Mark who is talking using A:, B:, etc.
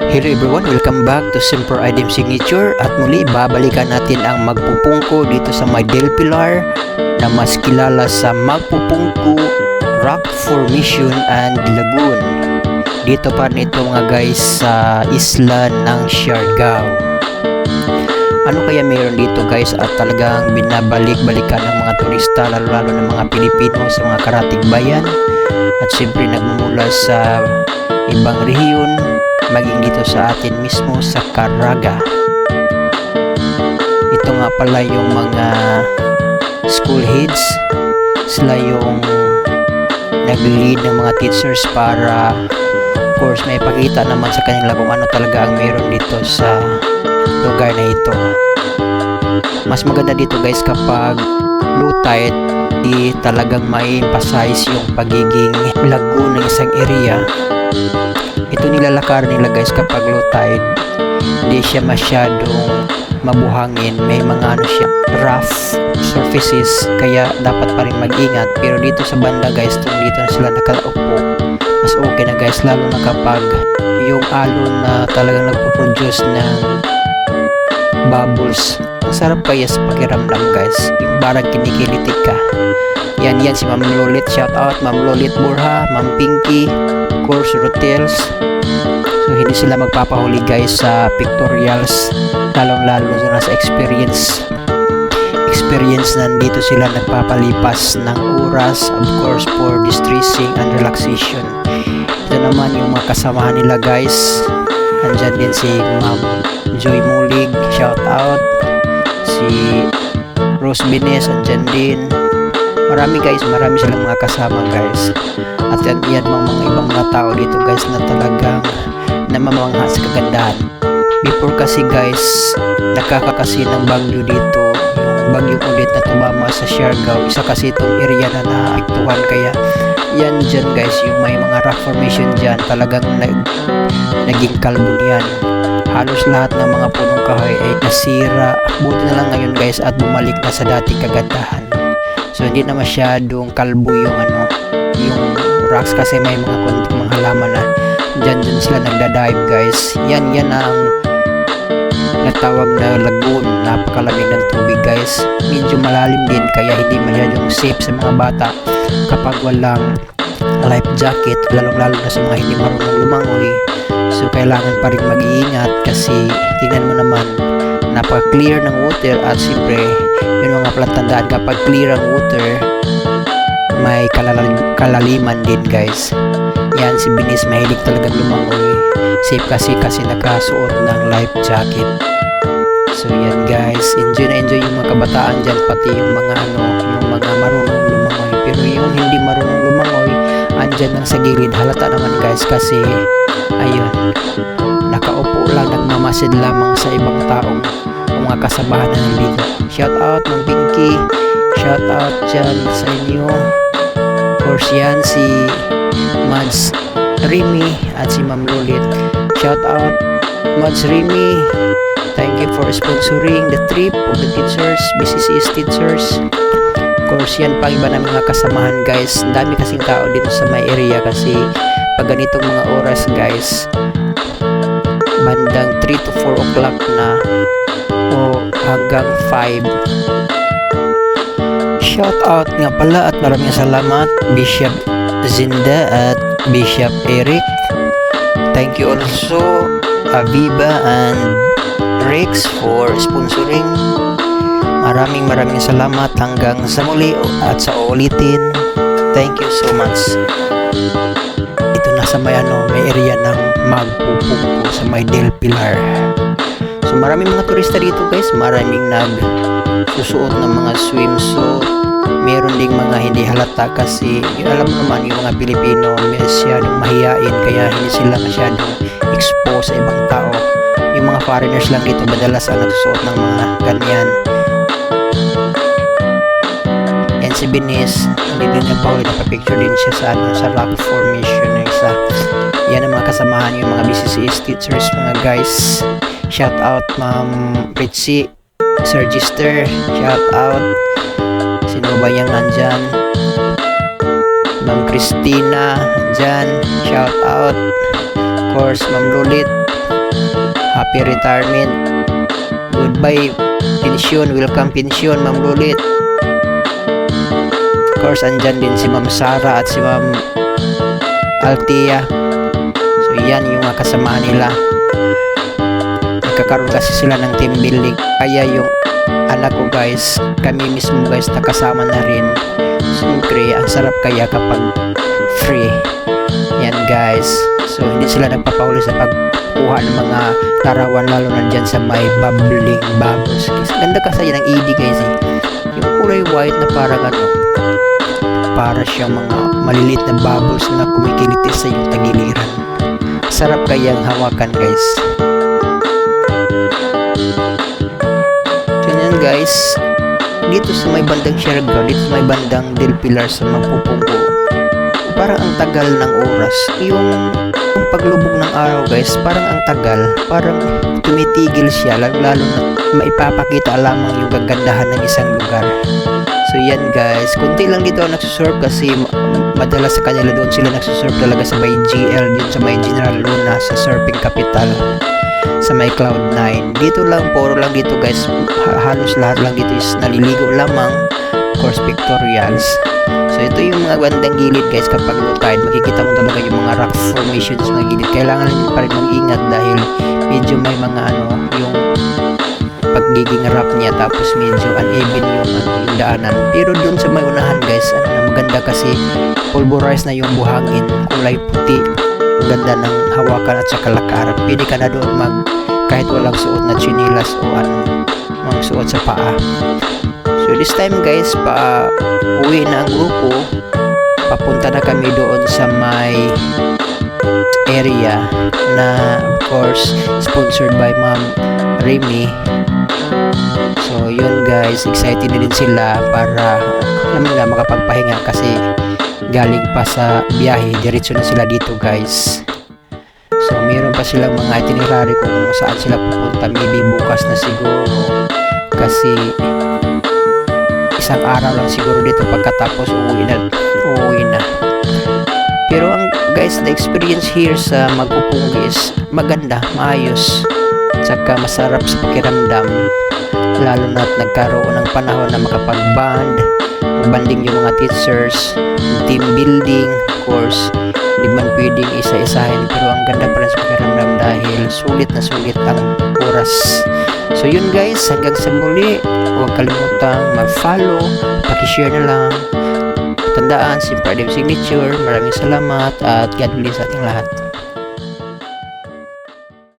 A: Hello everyone, welcome back to Simper Item Signature at muli babalikan natin ang magpupungko dito sa may Del Pilar na mas kilala sa magpupungko Rock Formation and Lagoon. Dito pa rin ito mga guys sa isla ng Siargao. Ano kaya meron dito guys at talagang binabalik-balikan ng mga turista lalo-lalo ng mga Pilipino sa mga karatig bayan at siyempre nagmumula sa ibang rehiyon maging dito sa atin mismo sa Caraga. Ito nga pala yung mga school heads. Sila yung nag-lead ng mga teachers para of course may pakita naman sa kanila kung ano talaga ang meron dito sa lugar na ito. Mas maganda dito guys kapag low tide di talagang may emphasize yung pagiging lagoon ng isang area ito nilalakar nila guys kapag low tide hindi siya masyadong mabuhangin. May mga ano siya rough surfaces kaya dapat pa rin mag-ingat. Pero dito sa banda guys kung dito na sila nakaupo mas okay na guys lalo na kapag yung alon na talagang nagpo-produce ng bubbles. Ang sarap kaya sa pakiramdam guys. Yung barang kinikilitik ka. Yan yan si Ma'am Lolit. Shout out Ma'am Lolit Burha Ma'am Pinky course hotels so hindi sila magpapahuli guys sa pictorials. Lalong lalo na sa experience. Experience nandito sila nagpapalipas ng oras of course for distressing and relaxation. Ito naman yung mga kasamahan nila guys. Andyan din si Ma'am Joy Mulig. Shout out. Si Rose Bines andyan din marami guys. Marami silang mga kasama guys. At yan, yan mga, mga ibang mga tao dito guys na talagang namamangha sa kagandahan. Before kasi guys nakakakasi ng bagyo dito. Yung bagyong ulit na tumama sa Siargao. Isa kasi itong area na naaktuhan kaya yan dyan guys yung may mga rock formation dyan. Talagang nag, naging kalbo yan halos lahat ng mga punong kahoy ay nasira. Buti na lang ngayon guys at bumalik na sa dating kagandahan so hindi na masyadong kalbo yung ano yung rocks kasi may mga konting mga halaman na dyan dyan sila nagda-dive guys. Yan yan ang natawag na lagoon. Napakalamig ng tubig guys. Medyo malalim din kaya hindi masyadong safe sa mga bata kapag walang life jacket lalong lalo na sa mga hindi marunong lumangoy so kailangan pa rin mag-iingat kasi tingnan mo naman napaka-clear ng water at siyempre yun mga palatandaan kapag clear ang water may kalalim, kalaliman din guys. Yan si Binis mahilig talagang lumangoy. Safe kasi kasi nakasuot ng life jacket. So yan guys. Enjoy na enjoy yung mga kabataan dyan pati yung mga ano yung mga marunong lumangoy. Pero yung hindi marunong lumangoy andyan lang sa gilid. Halata naman guys kasi ayun nakaupo lang nagmamasid lamang sa ibang taong o mga kasabahan na nandito shout out ng Pinky shout out dyan sa inyo. Of course yan si Mads Remy at si Ma'am Lulit. Shout out Mads Remy. Thank you for sponsoring the trip of the teachers BCCS teachers course yan pang iba ng mga kasamahan guys. Dami kasing tao dito sa may area kasi pag ganitong mga oras guys bandang 3 to 4 o'clock na o hanggang 5 shout out nga pala at maraming salamat Bishop Zinda at Bishop Eric. Thank you also Aviva and Rex for sponsoring maraming maraming salamat hanggang sa muli at sa ulitin thank you so much. Ito na sa may ano may area ng magpupungko sa may Del Pilar. So maraming mga turista dito guys. Maraming nag susuot ng mga swimsuit. Meron ding mga hindi halata kasi yung alam naman yung mga Pilipino masyadong mahiyain kaya hindi sila masyadong expose sa ibang tao. Yung mga foreigners lang dito madalas ang nagsusuot ng mga ganyan and si Binis din niya pa napapicture din siya sa, ano, sa rock formation ng isa yan ang mga kasamahan yung mga BCCS teachers mga guys shout out ma'am Ritzy Sir Gister shout out sino ba yung nandyan Ma'am Christina dyan shout out of course Ma'am Lulit Happy retirement. Goodbye pensyon. Welcome pensyon, Ma'am Lulit. Course, andyan din si Ma'am Sara at si Ma'am Altia. So, yan yung mga kasama nila. Nagkakaroon kasi sila ng team building. Kaya yung anak ko guys, kami mismo guys nakasama na rin. Siyempre, ang sarap kaya kapag free. Yan guys. So, hindi sila nagpapahuli sa pagkuha ng mga larawan lalo na dyan sa may bubbling bubbles. Kasi ganda kasi ng ED guys eh. Yung kulay white na parang ano, para siyang mga malilit na bubbles na kumikilitis sa iyong tagiliran. Sarap kayang hawakan guys. So yan guys, dito sa may bandang Siargao, dito sa may bandang Del Pilar sa Magpupunggo, parang ang tagal ng oras. Yung, yung paglubog ng araw guys, parang ang tagal, parang tumitigil siya, lalo, lalo na maipapakita lamang yung kagandahan ng isang lugar. So yan guys, kunti lang dito ako nagsusurf kasi ma- madalas sa kanila doon sila nagsusurf talaga sa may GL, yun sa may General Luna, sa surfing capital sa may Cloud9. Dito lang, puro lang dito guys, ha- halos lahat lang dito is naliligo lamang, course pictorials. So ito yung mga bandang gilid guys kapag tide, makikita mo talaga yung mga rock formations mga gilid. Kailangan lang pa rin mag-ingat dahil medyo may mga ano, yung pagiging rough niya tapos medyo uneven yung, ano, daanan. Pero doon sa may unahan guys, ano maganda kasi pulverized na yung buhangin, kulay puti. Ganda ng hawakan at saka lakaran. Pwede ka na doon mag kahit walang suot na chinilas o ano, mga suot sa paa. So this time guys, pa uwi na ang grupo. Papunta na kami doon sa may area na of course sponsored by Ma'am Remy So yun guys, excited na din sila para alam na makapagpahinga kasi galing pa sa biyahe, diretso na sila dito guys. So mayroon pa silang mga itinerary kung saan sila pupunta, maybe bukas na siguro. Kasi isang araw lang siguro dito pagkatapos uuwi na, uuwi na. Pero ang guys, the experience here sa Magpupunggi is maganda, maayos, tsaka masarap sa pakiramdam lalo na at nagkaroon ng panahon na makapag-band, banding yung mga teachers, team building, course, di man pwedeng isa-isahin pero ang ganda pa rin sa pakiramdam dahil sulit na sulit ang oras. So yun guys, hanggang sa muli, huwag kalimutang mag-follow, pakishare na lang. Tandaan, si Pride Signature, maraming salamat at God bless ating lahat.